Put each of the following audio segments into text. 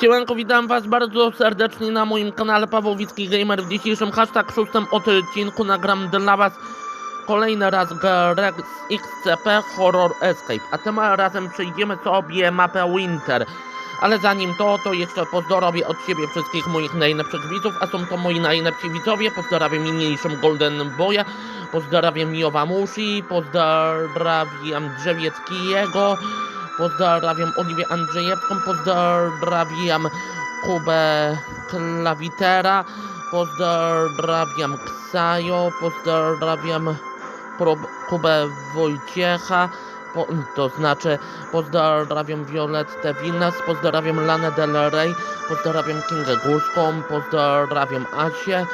Siemanko, witam was bardzo serdecznie na moim kanale Pawłowicki Gamer. W dzisiejszym hashtag szóstym odcinku nagram dla was kolejny raz grę z XCP Horror Escape. A tym razem przejdziemy sobie mapę Winter. Ale zanim to, to jeszcze pozdrowię od siebie wszystkich moich najlepszych widzów, a są to moi najlepsi widzowie. Pozdrawiam niniejszym Golden Boya, pozdrawiam Jowa Mushi, pozdrawiam Drzewieckiego, pozdrawiam Oliwię Andrzejewską, pozdrawiam Kubę Klawitera, pozdrawiam Ksajo, pozdrawiam Kubę Wojciecha, po, to znaczy pozdrawiam Violettę Wilnas, pozdrawiam Lanę Del Rey, pozdrawiam Kingę Górską, pozdrawiam Asię,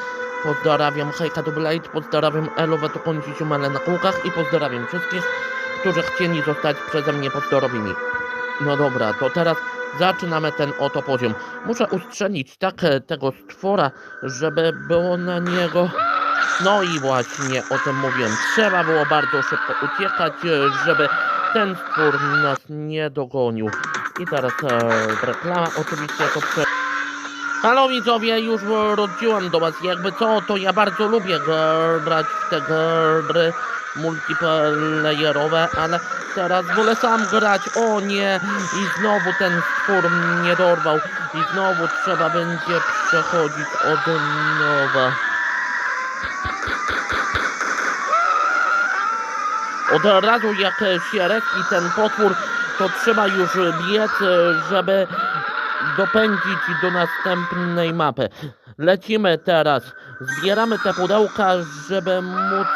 pozdrawiam Hejka Dublade, pozdrawiam Elowę Tukończyciu Mele na kółkach i pozdrawiam wszystkich, którzy chcieli zostać przeze mnie pozdrowieni. No dobra, to teraz zaczynamy ten oto poziom. Muszę ustrzelić tak e, tego stwora, żeby było na niego... No i właśnie o tym mówiłem. Trzeba było bardzo szybko uciekać, e, żeby ten stwór nas nie dogonił. I teraz e, reklama, oczywiście to prze... Halo widzowie, już wróciłem do was. Jakby co, to ja bardzo lubię grać w te gry multiplayerowe, ale teraz wolę sam grać. O nie! I znowu ten stwór mnie dorwał. I znowu trzeba będzie przechodzić od nowa. Od razu jak się respi ten potwór, to trzeba już biec, żeby dopędzić do następnej mapy. Lecimy teraz. Zbieramy te pudełka, żeby móc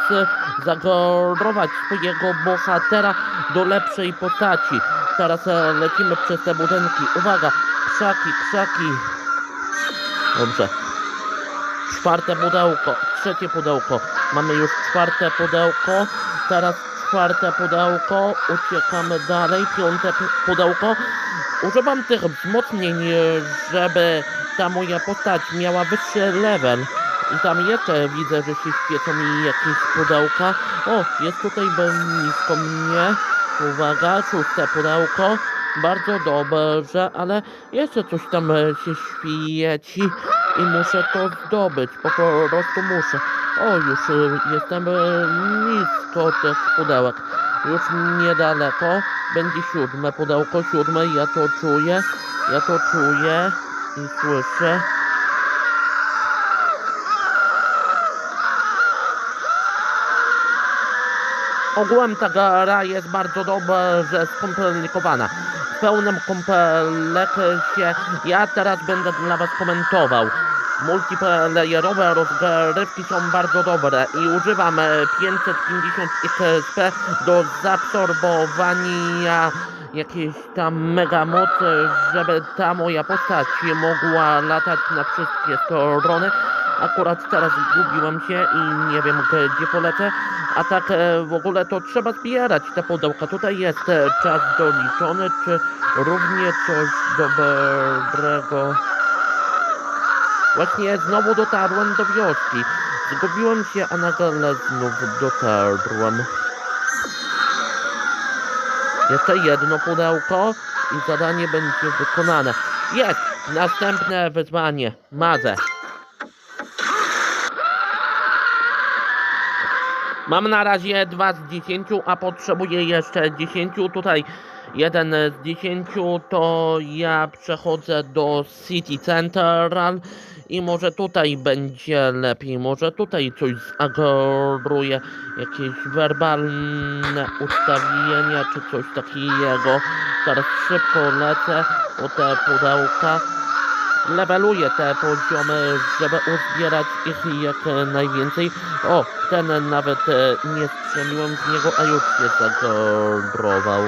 zagrować swojego bohatera do lepszej postaci. Teraz e, lecimy przez te budynki. Uwaga, krzaki, krzaki. Dobrze. Czwarte pudełko, trzecie pudełko. Mamy już czwarte pudełko. Teraz czwarte pudełko. Uciekamy dalej. Piąte pu- pudełko. Używam tych wzmocnień, e, żeby ta moja postać miała wyższy level. I tam jeszcze widzę, że się świecą mi jakieś pudełka. O, jest tutaj blisko mnie. Uwaga, szóste pudełko. Bardzo dobrze, ale jeszcze coś tam się świeci i muszę to zdobyć. Po prostu muszę. O, już e, jestem e, nisko tych pudełek. Już niedaleko. Będzie siódme pudełko, siódme. Ja to czuję. Ja to czuję i słyszę. Ogółem ta gra jest bardzo dobrze skomplikowana. W pełnym kompleksie ja teraz będę dla was komentował. Multiplayerowe rozgrywki są bardzo dobre i używam e, 550 XP do zaabsorbowania jakiejś tam mega mocy, żeby ta moja postać mogła latać na wszystkie strony. Akurat teraz zgubiłem się i nie wiem gdzie polecę. A tak e, w ogóle to trzeba zbierać te pudełka. Tutaj jest e, czas doliczony, czy równie coś dobrego. Właśnie znowu dotarłem do wioski. Zgubiłem się, a nagle znów dotarłem. Jeszcze jedno pudełko i zadanie będzie wykonane. Jest! Następne wyzwanie. Mazę. Mam na razie 2 z 10, a potrzebuję jeszcze 10. Tutaj jeden z 10 to ja przechodzę do City Central i może tutaj będzie lepiej. Może tutaj coś zagoruję. Jakieś werbalne ustawienia czy coś takiego. Teraz szybko lecę po te pudełka leveluję te poziomy, żeby uzbierać ich jak najwięcej. O, ten nawet e, nie strzeliłem z niego, a już się zagrował.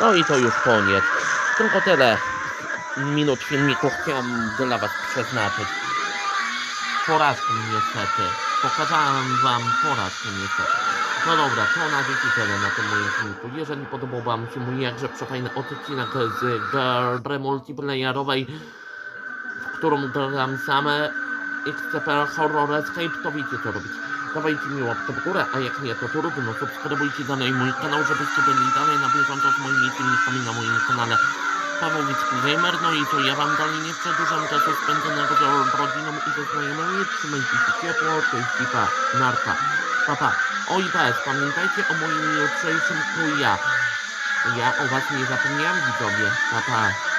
No i to już koniec. Tylko tyle minut filmiku chciałem dla was przeznaczyć. Porażkę niestety. Pokazałem wam porażkę niestety. No dobra, to na dziś tyle na tym moim filmiku. Jeżeli podobał wam się mój jakże przefajny odcinek z gry multiplayerowej, w którą gram same XCP Horror Escape, to wiecie co robić. dawajcie mi łapkę w górę, a jak nie, to trudno, subskrybujcie dalej mój kanał, żebyście byli dalej na bieżąco z moimi filmikami na moim kanale. Pawłowicki Gamer, no i co, ja wam dalej nie przedłużam czasu spędzonego z rodziną i ze znajomymi, trzymajcie się ciepło, cześć i pa, narka, papa. Oj bez, pamiętajcie o moim jutrzejszym kuja. Ja o was nie zapomniałem widzowie, papa.